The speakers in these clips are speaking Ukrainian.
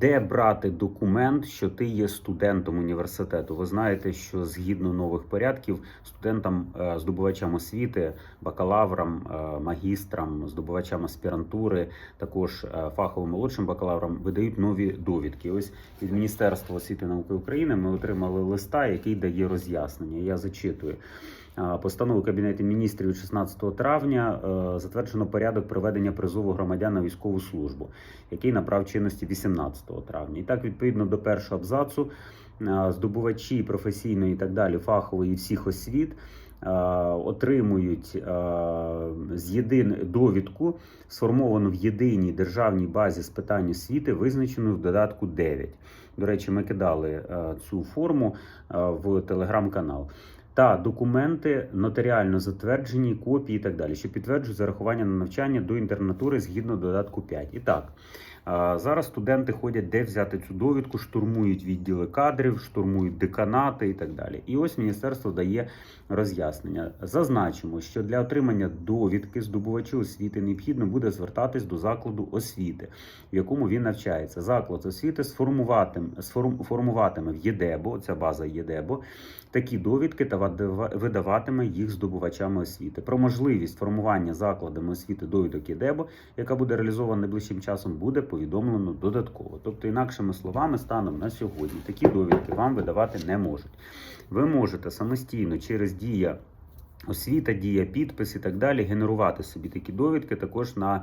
Де брати документ, що ти є студентом університету? Ви знаєте, що згідно нових порядків студентам, е, здобувачам освіти, бакалаврам, е, магістрам, здобувачам аспірантури, також е, фаховим молодшим бакалаврам видають нові довідки. Ось від Міністерства освіти і науки України ми отримали листа, який дає роз'яснення. Я зачитую. Постанову Кабінету міністрів від 16 травня затверджено порядок проведення призову громадян на військову службу, який набрав чинності 18 травня. І так, відповідно до першого абзацу, е, здобувачі професійної і так далі, фахової всіх освіт. е, Отримують е, з єдин довідку, сформовану в єдиній державній базі з питань освіти, визначену в додатку 9. До речі, ми кидали цю форму в телеграм-канал та документи нотаріально затверджені, копії і так далі, що підтверджують зарахування на навчання до інтернатури згідно додатку 5. І так, зараз студенти ходять, де взяти цю довідку, штурмують відділи кадрів, штурмують деканати і так далі. І ось міністерство дає роз'яснення. Зазначимо, що для отримання довідки здобувачу освіти необхідно буде звертатись до закладу освіти, в якому він навчається. Заклад освіти сформуватиме, сформ- формуватиме в ЄДЕБО, ця база ЄДЕБО, такі довідки та видаватиме їх здобувачами освіти. Про можливість формування закладами освіти довідок ЄДЕБО, яка буде реалізована найближчим часом, буде повідомлено додатково. Тобто, інакшими словами, станом на сьогодні такі довідки вам видавати не можуть. Ви можете самостійно через дія. Освіта, дія, підпис і так далі, генерувати собі такі довідки також на е,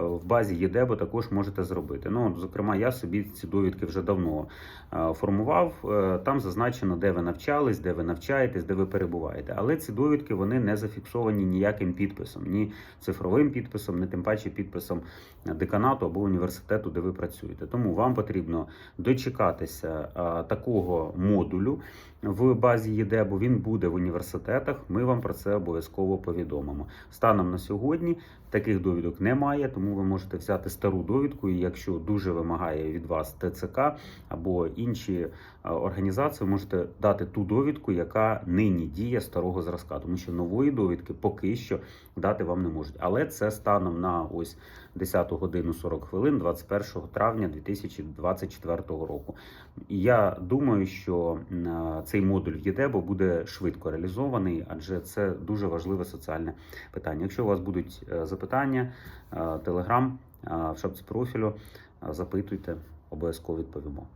в базі ЄДЕБО також можете зробити. Ну, зокрема, я собі ці довідки вже давно е, формував. Е, Там зазначено, де ви навчались, де ви навчаєтесь, де ви перебуваєте. Але ці довідки вони не зафіксовані ніяким підписом, ні цифровим підписом, ні тим паче підписом деканату або університету, де ви працюєте. Тому вам потрібно дочекатися такого модулю в базі ЄДЕБО. Він буде в університетах. Ми вам про це обов'язково повідомимо. Станом на сьогодні таких довідок немає, тому ви можете взяти стару довідку. І якщо дуже вимагає від вас ТЦК або інші е, організації, можете дати ту довідку, яка нині діє старого зразка, тому що нової довідки поки що дати вам не можуть. Але це станом на ось 10 годину 40 хвилин, 21 травня 2024 року. Я думаю, що е, цей модуль в ЄДЕБО буде швидко реалізований, адже це дуже важливе соціальне питання. Якщо у вас будуть е, запитання, телеграм в шапці профілю, е, запитуйте, обов'язково відповімо.